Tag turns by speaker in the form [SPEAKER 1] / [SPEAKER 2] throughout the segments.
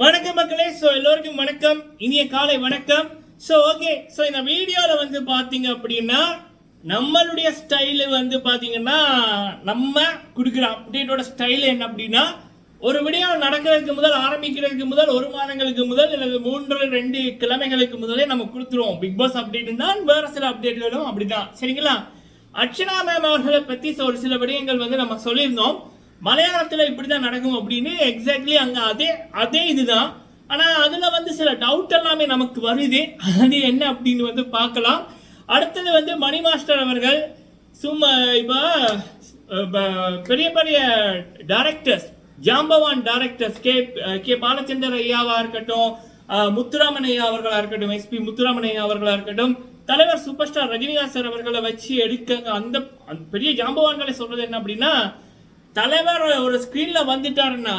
[SPEAKER 1] வணக்கம் மக்களே. ஸோ எல்லோருக்கும் வணக்கம். இனிய காலை வணக்கம். ஸோ ஓகே ஸோ இந்த வீடியோவில் வந்து பார்த்தீங்க அப்படின்னா நம்மளுடைய ஸ்டைலு வந்து பார்த்தீங்கன்னா நம்ம கொடுக்குற அப்டேட்டோட ஸ்டைல் என்ன அப்படின்னா ஒரு விடியோ நடக்கிறதுக்கு முதல் ஆரம்பிக்கிறதுக்கு முதல் ஒரு மாதங்களுக்கு முதல் அல்லது மூன்று ரெண்டு கிழமைகளுக்கு முதலே நம்ம கொடுத்துருவோம். பிக் பாஸ் அப்டேட் தான் வேற சில அப்டேட்களும் அப்படிதான். சரிங்களா? அர்ச்சனா மேம் அவர்களை பற்றி ஒரு சில விடயங்கள் வந்து நம்ம சொல்லியிருந்தோம். மலையாளத்தில் இப்படி தான் நடக்கும் அப்படின்னு எக்ஸாக்ட்லி அங்கே அதே அதே இதுதான். ஆனால் அதில் வந்து சில டவுட் எல்லாமே நமக்கு வருது. அது என்ன அப்படின்னு வந்து பார்க்கலாம். அடுத்தது வந்து மணி மாஸ்டர் அவர்கள் சும்மா இப்போ பெரிய பெரிய டைரக்டர்ஸ் ஜாம்பவான் டைரக்டர்ஸ் கே கே பாலச்சந்தர் ஐயாவாக இருக்கட்டும் முத்துராமன் ஐயா அவர்களாக இருக்கட்டும் எஸ்பி முத்துராமன் ஐயா அவர்களாக இருக்கட்டும் தலைவர் சூப்பர் ஸ்டார் ரஜினிகாந்த் சார் அவர்களை வச்சு எடுக்க அந்த அந்த பெரிய ஜாம்பவான்களை சொல்றது என்ன அப்படின்னா தலைவர் ஒரு ஸ்கிரீன்ல வந்துட்டாருன்னா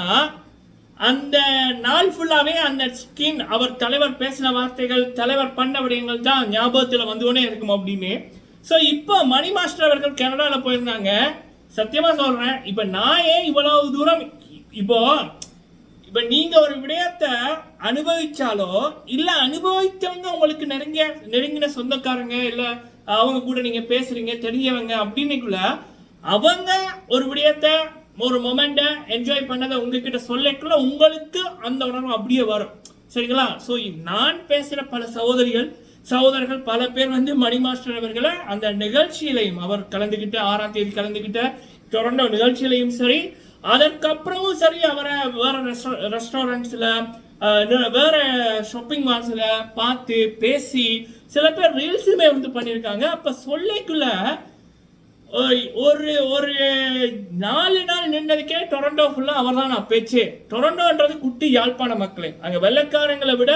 [SPEAKER 1] அந்த நாள் ஃபுல்லாகவே அந்த ஸ்கிரீன் அவர் தலைவர் பேசின வார்த்தைகள் தலைவர் பண்ண விடயங்கள் தான் ஞாபகத்தில் வந்துகொண்டே இருக்கும் அப்படின்னு. ஸோ இப்போ மணி மாஸ்டர் அவர்கள் கனடாவில் போயிருந்தாங்க. சத்தியமாக சொல்கிறேன் இப்போ நான் ஏன் இவ்வளவு தூரம் இப்போ இப்போ நீங்கள் ஒரு விடயத்தை அனுபவிச்சாலோ இல்லை அனுபவித்தவங்க உங்களுக்கு நெருங்கிய நெருங்கின சொந்தக்காரங்க இல்லை அவங்க கூட நீங்கள் பேசுகிறீங்க தெரியவங்க அப்படின்னுக்குள்ள அவங்க ஒரு விடயத்தை ஒரு மொமெண்ட்டை என்ஜாய் பண்ணதை உங்ககிட்ட சொல்லக்குள்ள உங்களுக்கு அந்த உணர்வு அப்படியே வரும். சரிங்களா? ஸோ நான் பேசுகிற பல சகோதரிகள் சகோதரர்கள் பல பேர் வந்து மணி மாஸ்டர் அவர்களை அந்த நிகழ்ச்சியிலையும் அவர் கலந்துக்கிட்ட ஆறாம் தேதி கலந்துக்கிட்ட டொரண்டோ நிகழ்ச்சியிலையும் சரி அதற்கப்புறமும் சரி அவரை வேற ரெஸ்டாரண்ட்ஸில் வேற ஷாப்பிங் மால்ஸில் பார்த்து பேசி சில பேர் ரீல்ஸுமே வந்து பண்ணியிருக்காங்க. அப்போ சொல்லிக்குள்ள ஒரு ஒரு நாலு நாள் நின்றதுக்கே டொரண்டோ ஃபுல்லாக அவர் தான் நான் பேச்சு. டொரண்டோன்றது குட்டி யாழ்ப்பாண மக்களே. அங்கே வெள்ளைக்காரங்களை விட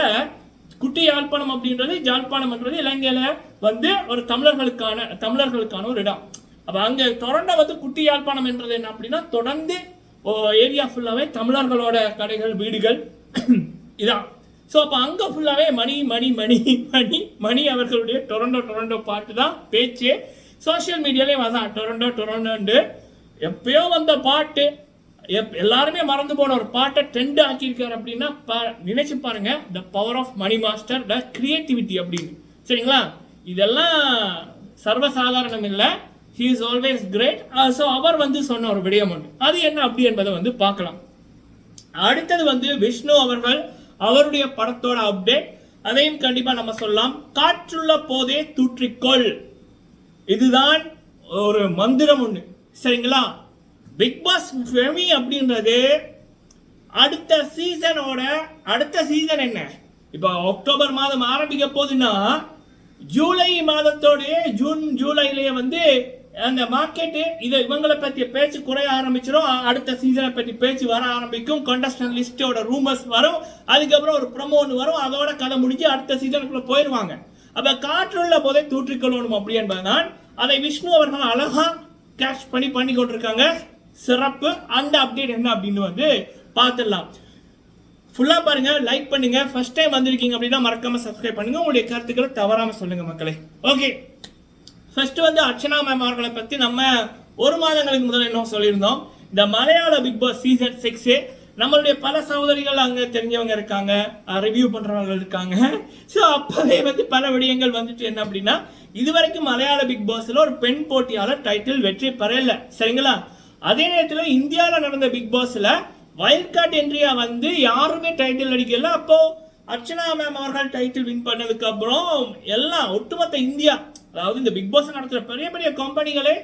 [SPEAKER 1] குட்டி யாழ்ப்பாணம் அப்படின்றது யாழ்ப்பாணம்ன்றது இலங்கையில் வந்து ஒரு தமிழர்களுக்கான தமிழர்களுக்கான ஒரு இடம். அப்போ அங்கே டொரண்டோ வந்து குட்டி யாழ்ப்பாணம் என்றது என்ன அப்படின்னா தொடர்ந்து ஏரியா ஃபுல்லாகவே தமிழர்களோட கடைகள் வீடுகள். இதான். ஸோ அப்போ அங்கே ஃபுல்லாகவே மணி மணி மணி மணி மணி அவர்களுடைய டொரண்டோ டொரண்டோ பாட்டு தான் பேச்சு. சோஷியல் மீடியாலேயும் அதான் டொரண்டோ டொரண்டோண்டு. எப்பயோ வந்த பாட்டு எப் எல்லாருமே மறந்து போன ஒரு பாட்டை ட்ரெண்ட் ஆக்கியிருக்காரு அப்படின்னா பா நினைச்சு பாருங்க. The power of Mani master the creativity அப்படின்னு. சரிங்களா? இதெல்லாம் சர்வசாதாரணம் இல்லை. He is always great so அவர் வந்து சொன்ன ஒரு விடயம் ஒன்று அது என்ன அப்படி என்பதை வந்து பார்க்கலாம். அடுத்தது வந்து விஷ்ணு அவர்கள் அவருடைய படத்தோட அப்டேட் அதையும் கண்டிப்பாக நம்ம சொல்லலாம். காற்றுள்ள போதே தூற்றிக்கொள். இதுதான் ஒரு மந்திரம் ஒண்ணு. சரிங்களா? பிக் பாஸ் ஃபெமி அப்படின்றது அடுத்த சீசனோட அடுத்த சீசன் என்ன? இப்போ அக்டோபர் மாதம் ஆரம்பிக்க போகுதுன்னா ஜூலை மாதத்தோடயே ஜூன் ஜூலைலயே வந்து அந்த மார்க்கெட்டு இதை இவங்களை பற்றிய பேச்சு குறைய ஆரம்பிச்சிடும் அடுத்த சீசனை பற்றி பேச்சு வர ஆரம்பிக்கும். கண்டஸ்டன் லிஸ்டோட ரூமர்ஸ் வரும். அதுக்கப்புறம் ஒரு ப்ரமோ ஒன்று வரும். அதோட கதை முடிஞ்சு அடுத்த சீசனுக்குள்ளே போயிடுவாங்க அப்ப காற்றுள்ள போதை தூற்றிக்கொள்ளணும் அப்படி என்பதுதான் அதை விஷ்ணு அவர்கள் அழகா கேஷ் பண்ணி பண்ணி கொண்டிருக்காங்க. சிறப்பு. அந்த அப்டேட் என்ன அப்படின்னு வந்து பார்த்துடலாம். ஃபுல்லாக பாருங்க லைக் பண்ணுங்க. ஃபர்ஸ்ட் டைம் வந்திருக்கீங்க அப்படின்னா மறக்காம சப்ஸ்கிரைப் பண்ணுங்க. உங்களுடைய கருத்துக்களை தவறாம சொல்லுங்க மக்களே. ஓகே ஃபர்ஸ்ட் வந்து அர்ச்சனா மேம் அவர்களை பற்றி நம்ம ஒரு மாதங்களுக்கு முதல்ல என்ன சொல்லியிருந்தோம். இந்த மலையாள பிக் பாஸ் சீசன் சிக்ஸு நம்மளுடைய பல சகோதரிகள் அங்கே தெரிஞ்சவங்க இருக்காங்க ரிவ்யூ பண்ணுறவங்க இருக்காங்க. ஸோ அப்போவே வந்து பல விடயங்கள் வந்துட்டு என்ன அப்படின்னா இதுவரைக்கும் மலையாள பிக் பாஸில் ஒரு பெண் போட்டியாளர் டைட்டில் வெற்றி பெறல சரிங்களா? அதே நேரத்தில் இந்தியாவில் நடந்த பிக் பாஸில் வைல்ட் கார்டு என்ட்ரியா வந்து யாருமே டைட்டில் அடிக்கல. அப்போ அர்ச்சனா மேம் அவர்கள் டைட்டில் வின் பண்ணதுக்கு அப்புறம் எல்லாம் ஒட்டுமொத்த இந்தியா அதாவது இந்த பிக் பாஸ் நடத்துகிற பெரிய பெரிய கம்பெனிகளே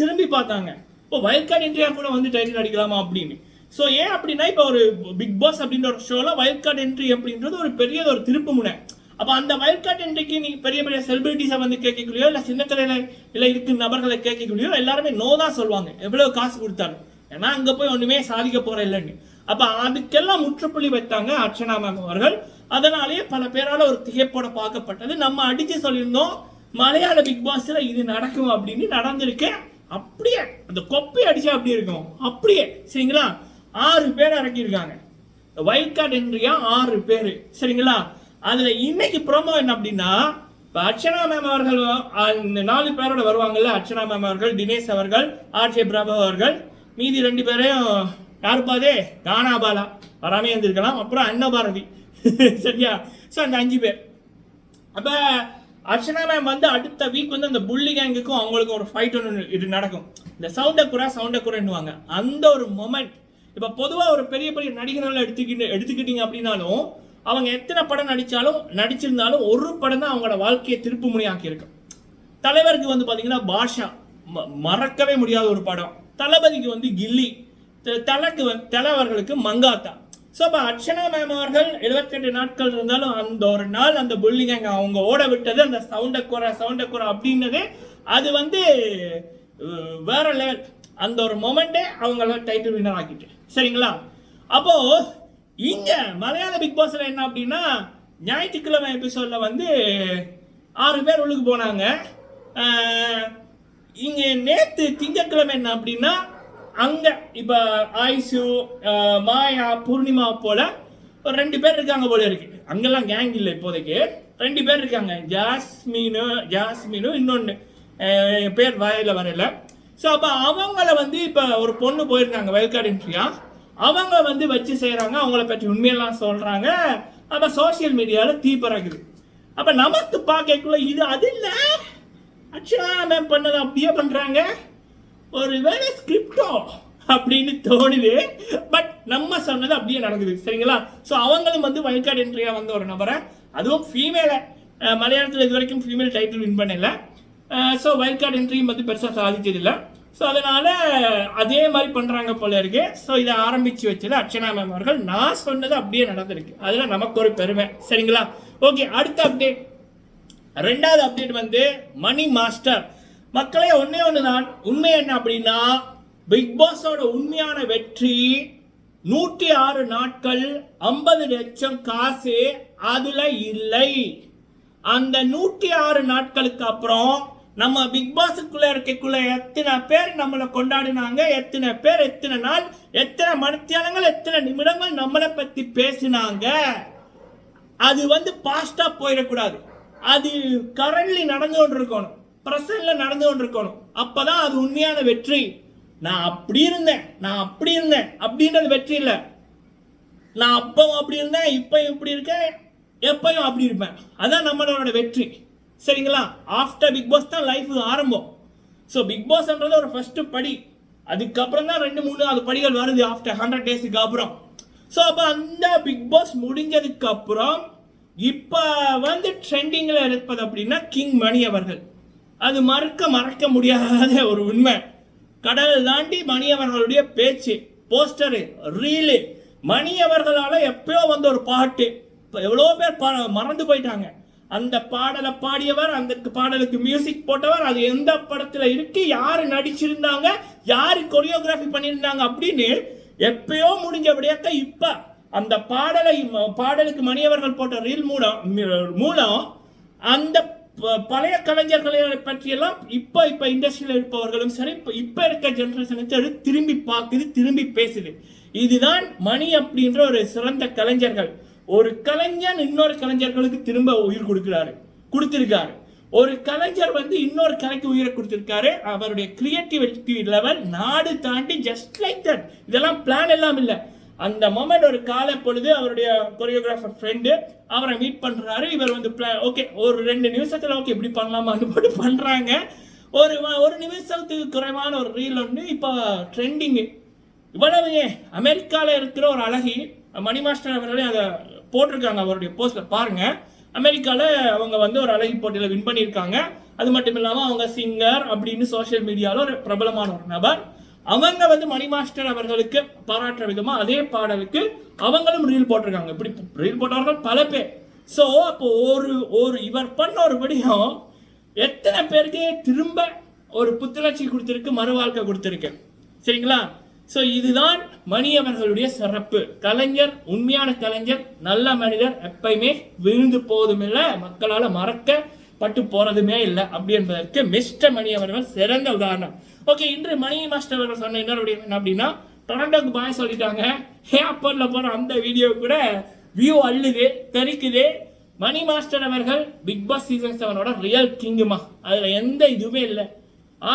[SPEAKER 1] திரும்பி பார்த்தாங்க. இப்போ வைல்ட் கார்டு இந்தியா கூட வந்து டைட்டில் அடிக்கலாமா அப்படின்னு. ஸோ ஏன் அப்படின்னா இப்போ ஒரு பிக் பாஸ் அப்படின்ற ஒரு ஷோவில் வைல்ட் கார்டு என்ட்ரி அப்படின்றது ஒரு பெரிய ஒரு திருப்பு முனை. அப்போ அந்த வைல்ட் கார்டு என்ட்ரிக்கு நீ பெரிய பெரிய செலிபிரிட்டிஸை வந்து கேட்கக்கூடியோ இல்லை சின்ன கடையில் இல்லை இருக்கு நபர்களை கேட்கக்கூடியோ எல்லாருமே நோ தான் சொல்லுவாங்க. எவ்வளோ காசு கொடுத்தாலும். ஏன்னா அங்கே போய் ஒன்றுமே சாதிக்க போகிற இல்லைன்னு. அப்போ அதுக்கெல்லாம் முற்றுப்புள்ளி வைத்தாங்க அர்ச்சனா மேம் அவர்கள். அதனாலேயே பல பேரால் ஒரு திகைப்போட பார்க்கப்பட்டது. நம்ம அடித்து சொல்லியிருந்தோம் மலையாள பிக் பாஸில் இது நடக்கும் அப்படின்னு நடந்திருக்கு. அப்படியே அந்த கொப்பி அடிச்சா அப்படி இருக்கும்? அப்படியே சரிங்களா? ஆறு பேர் இறக்கியிருக்காங்க வைல்ட் என்றியா ஆறு பேர். சரிங்களா? அதில் இன்னைக்கு ப்ரோமோ என்ன அப்படின்னா இப்போ அர்ச்சனா மேம் அவர்கள் இந்த நாலு பேரோட வருவாங்கல்ல அர்ச்சனா மேம் அவர்கள் தினேஷ் அவர்கள் ஆர்ஜே பிரபு அவர்கள் மீதி ரெண்டு பேரையும் யாருப்பாதே? கானாபாலா வராமே இருந்திருக்கலாம் அப்புறம் அன்னபாரதி சரியா? ஸோ அந்த அஞ்சு பேர். அப்போ அர்ச்சனா மேம் வந்து அடுத்த வீக் வந்து அந்த புள்ளி கேங்குக்கும் அவங்களுக்கும் ஒரு ஃபைட் ஒன்று இது நடக்கும். இந்த சவுண்ட குரா குறைன்னுவாங்க அந்த ஒரு மொமெண்ட் இப்போ பொதுவாக ஒரு பெரிய பெரிய நடிகர்கள் எடுத்துக்கிட்டு எடுத்துக்கிட்டீங்க அப்படின்னாலும் அவங்க எத்தனை படம் நடித்தாலும் நடிச்சிருந்தாலும் ஒரு படம் தான் அவங்களோட வாழ்க்கையை திருப்பு முனையாக்கியிருக்கு. தலைவருக்கு வந்து பார்த்தீங்கன்னா பாஷா ம- மறக்கவே முடியாத ஒரு படம். தளபதிக்கு வந்து கில்லி த- தலைக்கு வந்து தலைவர்களுக்கு மங்காத்தா. ஸோ அப்போ அர்ச்சனா மேம் அவர்கள் 78 நாட்கள் இருந்தாலும் அந்த ஒரு நாள் அந்த புள்ளி அவங்க ஓட விட்டது அந்த சவுண்டை குறை சவுண்டை குறை அப்படின்னது அது வந்து வேற லெவல் அந்த ஒரு மொமெண்ட்டே அவங்கள டைட்டில் வின்னர் ஆக்கிட்டு. சரிங்களா? அப்போது இங்கே மலையாள பிக் பாஸில் என்ன அப்படின்னா ஞாயிற்றுக்கிழமை எபிசோடில் வந்து ஆறு பேர் உள்ளுக்கு போனாங்க. இங்கே நேற்று திங்கட்கிழமை என்ன அப்படின்னா அங்கே இப்போ ஆயுசு மாயா பூர்ணிமா போல் ஒரு ரெண்டு பேர் இருக்காங்க போல இருக்கு. அங்கெல்லாம் கேங் இல்லை இப்போதைக்கு. ரெண்டு பேர் இருக்காங்க. ஜாஸ்மினு ஜாஸ்மினு இன்னொன்று பேர் வாயில வரல. ஸோ அப்போ அவங்கள வந்து இப்போ ஒரு பொண்ணு போயிருக்காங்க வயல்காடு இன்ட்ரியா அவங்க வந்து வச்சு செய்கிறாங்க அவங்கள பற்றி உண்மையெல்லாம் சொல்கிறாங்க அப்போ சோஷியல் மீடியாவில் தீ அப்போ நமக்கு பார்க்கக்குள்ள இது அது இல்லை. அச்சா மேம் பண்ணதை அப்படியே பண்ணுறாங்க ஒரு வேலை ஸ்கிரிப்டோ அப்படின்னு தோணுது பட் நம்ம சொன்னது அப்படியே நடக்குது. சரிங்களா? ஸோ அவங்களும் வந்து வயல்காடு என்ட்ரியாக வந்த ஒரு நபரை. அதுவும் ஃபீமேலை மலையாளத்தில் இது வரைக்கும் ஃபீமேல் டைட்டில் வின் பண்ணல. ஸோ வயல்காடு என்ட்ரியும் வந்து பெருசாக சாதிச்சதில்லை. ஸோ அதனால் அதே மாதிரி பண்ணுறாங்க போல இருக்கு. ஸோ இதை ஆரம்பித்து வச்சது அர்ச்சனா மேம் அவர்கள் நான் சொன்னது அப்படியே நடந்திருக்கு. அதில் நமக்கு ஒரு பெருமை. சரிங்களா? ஓகே அடுத்த அப்டேட் ரெண்டாவது அப்டேட் வந்து மணி மாஸ்டர் மக்களே ஒன்றே ஒன்று தான் உண்மை என்ன அப்படின்னா பிக் பாஸோட உண்மையான வெற்றி நூற்றி ஆறு நாட்கள் ஐம்பது லட்சம் காசு அதில் இல்லை. அந்த நூற்றி ஆறு நாட்களுக்கு அப்புறம் நம்ம பிக் பாஸுக்குள்ளே இருக்கக்குள்ள எத்தனை பேர் நம்மளை கொண்டாடினாங்க? எத்தனை பேர் எத்தனை நாள் எத்தனை மணித்தியாலங்கள் எத்தனை நிமிடங்கள் நம்மளை பற்றி பேசினாங்க? அது வந்து பாஸ்டாக போயிடக்கூடாது. அது கரண்ட்லி நடந்து கொண்டு இருக்கணும் பிரசன்ட்ல நடந்து கொண்டு இருக்கணும் அப்போ தான் அது உண்மையான வெற்றி. நான் அப்படி இருந்தேன். நான் அப்படி இருந்தேன். அப்படின்றது வெற்றி இல்லை. நான் அப்பவும் அப்படி இருந்தேன். இப்பயும் இப்படி இருக்கேன். எப்பயும் அப்படி இருப்பேன். அதான் நம்மளோட வெற்றி. சரிங்களா? ஆஃப்டர் பிக் பாஸ் தான் லைஃப் ஆரம்பம். ஸோ பிக் பாஸ்ன்றது ஒரு ஃபஸ்ட்டு படி. அதுக்கப்புறம் தான் ரெண்டு மூணு அது படிகள் வருது ஆஃப்டர் ஹண்ட்ரட் டேஸுக்கு அப்புறம். ஸோ அப்போ அந்த பிக் பாஸ் முடிஞ்சதுக்கு அப்புறம் இப்போ வந்து ட்ரெண்டிங்கில் இருப்பது அப்படின்னா கிங் மணி அவர்கள். அது மறக்க மறக்க முடியாத ஒரு உண்மை. கடல் தாண்டி மணி அவர்களுடைய பேச்சு போஸ்டரு ரீலு மணி அவர்களால எப்பயோ வந்த ஒரு பாட்டு. இப்போ எவ்வளோ பேர் மறந்து போயிட்டாங்க. அந்த பாடலை பாடியவர் அந்த பாடலுக்கு மியூசிக் போட்டவர் அது எந்த படத்தில் இருக்கு யார் நடிச்சிருந்தாங்க யார் கொரியோகிராஃபி பண்ணியிருந்தாங்க அப்படின்னு எப்பயோ முடிஞ்ச விடயத்த இப்போ அந்த பாடலை பாடலுக்கு மணியவர்கள் போட்ட ரீல் மூலம் மூலம் அந்த ப- பழைய கலைஞர்களை பற்றியெல்லாம் இப்போ இப்போ இண்டஸ்ட்ரியில் இருப்பவர்களும் சரி இப்போ இப்போ இருக்க ஜென்ரேஷனுக்கு அது திரும்பி பார்க்குது திரும்பி பேசுது. இதுதான் மணி அப்படின்ற ஒரு சிறந்த கலைஞர்கள். ஒரு கலைஞன் இன்னொரு கலைஞர்களுக்கு திரும்ப உயிர் கொடுக்கிறாரு கொடுத்திருக்காரு. ஒரு கலைஞர் வந்து இன்னொரு கலைக்கு உயிரை கொடுத்திருக்காரு. அவருடைய கிரியேட்டிவிட்டி லெவல் நாடு தாண்டி ஜஸ்ட் லைக் தட் இதெல்லாம் பிளான் எல்லாம் இல்லை. அந்த மொமெண்ட் ஒரு காலை பொழுது அவருடைய கொரியோகிராஃபர் ஃப்ரெண்டு அவரை மீட் பண்ணுறாரு இவர் வந்து ஓகே ஒரு ரெண்டு நிமிஷத்தில் ஓகே இப்படி பண்ணலாமான்னு போட்டு பண்ணுறாங்க ஒரு ஒரு நிமிஷத்துக்கு குறைவான ஒரு ரீல் ஒன்று இப்போ ட்ரெண்டிங்கு இவ்வளவு ஏன்? அமெரிக்காவில் இருக்கிற ஒரு அழகி மணி மாஸ்டர் அவர்களே அதை போட்டிருக்காங்க அவருடைய போஸ்ட்டில் பாருங்கள் அமெரிக்காவில் அவங்க வந்து ஒரு அழகி போட்டியில் வின் பண்ணியிருக்காங்க. அது மட்டும் இல்லாமல் அவங்க சிங்கர் அப்படின்னு சோஷியல் மீடியாவில் ஒரு பிரபலமான ஒரு நபர். அவங்க வந்து மணி மாஸ்டர் அவர்களுக்கு பாராட்டுற விதமாக அதே பாடலுக்கு அவங்களும் ரீல் போட்டிருக்காங்க. இப்படி ரீல் போட்டவர்கள் பல பேர். ஸோ அப்போ ஒரு ஒரு இவர் பண்ண ஒரு விடயம் எத்தனை பேருக்கு திரும்ப ஒரு புத்துணர்ச்சி கொடுத்துருக்கு மறு வாழ்க்கை கொடுத்துருக்கு. சரிங்களா? ஸோ இதுதான் மணி அவர்களுடைய சிறப்பு. கலைஞர் உண்மையான கலைஞர் நல்ல மனிதர் எப்பயுமே விழுந்து போவதும் இல்லை மக்களால் மறக்கப்பட்டு போறதுமே இல்லை அப்படி என்பதற்கு மிஸ்டர் மணி அவர்கள் சிறந்த உதாரணம். ஓகே இன்று மணி மாஸ்டர் அவர்கள் சொன்ன இன்னொரு என்ன அப்படின்னா டொரண்டோக்கு பாய் சொல்லிட்டாங்க. ஹேப்பர்ல போற அந்த வீடியோ கூட வியூ அள்ளுது தெரிக்குது. மணி மாஸ்டர் அவர்கள் பிக் பாஸ் சீசன் செவனோட ரியல் கிங்குமா அதுல எந்த இதுவுமே இல்லை.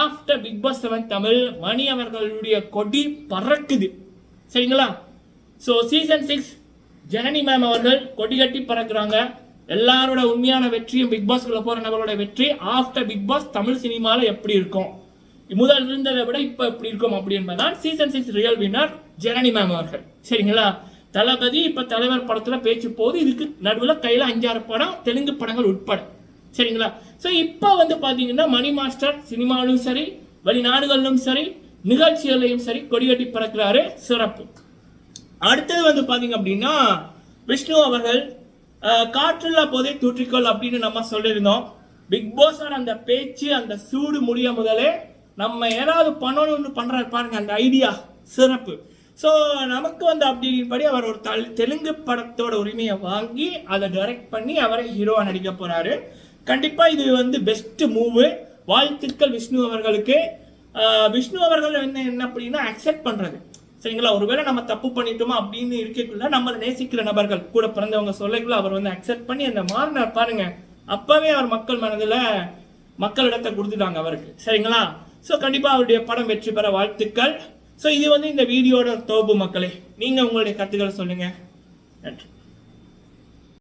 [SPEAKER 1] After Bigg Boss seven Tamil Mani அவர்களுடைய கொடி பறக்குது. சரிங்களா? So season six Janani ma'am அவர்கள் கொடி கட்டி பறக்குறாங்க. எல்லாரோட உண்மையான வெற்றியும் பிக் பாஸ்க்குள்ள போகிற நபரோட வெற்றி ஆஃப்டர் பிக் பாஸ் தமிழ் சினிமாவில் எப்படி இருக்கும்? முதல் இருந்ததை விட இப்போ எப்படி இருக்கும் அப்படி என்பதுதான் season six real winner Janani ma'am அவர்கள். சரிங்களா? தளபதி இப்போ தலைவர் படத்தில் பேச்சு போகுது இதுக்கு நடுவில் கையில் அஞ்சாறு படம் தெலுங்கு படங்கள் உட்பட. சரிங்களா? ஸோ இப்போ வந்து பார்த்தீங்கன்னா மணி மாஸ்டர் சினிமாவிலும் சரி வெளிநாடுகளிலும் சரி நிகழ்ச்சிகளையும் சரி கொடிகட்டி பறக்கிறாரு சிறப்பு. அடுத்தது வந்து பார்த்தீங்க அப்படின்னா விஷ்ணு அவர்கள் அஹ், காற்றுள்ள போதே தூற்றிக்கொள் அப்படின்னு நம்ம சொல்லியிருந்தோம். பிக் பாஸோட அந்த பேச்சு அந்த சூடு முடிய முதலே நம்ம ஏதாவது பண்ணணும்னு பண்ணுறாரு பாருங்க அந்த ஐடியா சிறப்பு. ஸோ நமக்கு வந்து அப்படின்படி அவர் ஒரு தல் தெலுங்கு படத்தோட உரிமையை வாங்கி அதை டைரக்ட் பண்ணி அவரை ஹீரோவாக நடிக்க போகிறாரு கண்டிப்பாக இது வந்து பெஸ்ட்டு மூவு வாழ்த்துக்கள் விஷ்ணு அவர்களுக்கு. விஷ்ணு அவர்கள் என்ன என்ன அப்படின்னா அக்செப்ட் பண்ணுறது சரிங்களா? ஒருவேளை நம்ம தப்பு பண்ணிட்டோமா அப்படின்னு இருக்கக்குள்ள நம்மளை நேசிக்கிற நபர்கள் கூட பிறந்தவங்க சொல்லக்குள்ள அவர் வந்து அக்செப்ட் பண்ணி அந்த மாறினார் பாருங்க. அப்பவே அவர் மக்கள் மனதில் மக்களிடத்தை கொடுத்துட்டாங்க அவருக்கு. சரிங்களா? ஸோ கண்டிப்பாக அவருடைய படம் வெற்றி பெற வாழ்த்துக்கள். ஸோ இது வந்து இந்த வீடியோட தோப்பு மக்களே. நீங்கள் உங்களுடைய கருத்துக்களை சொல்லுங்கள் நன்றி.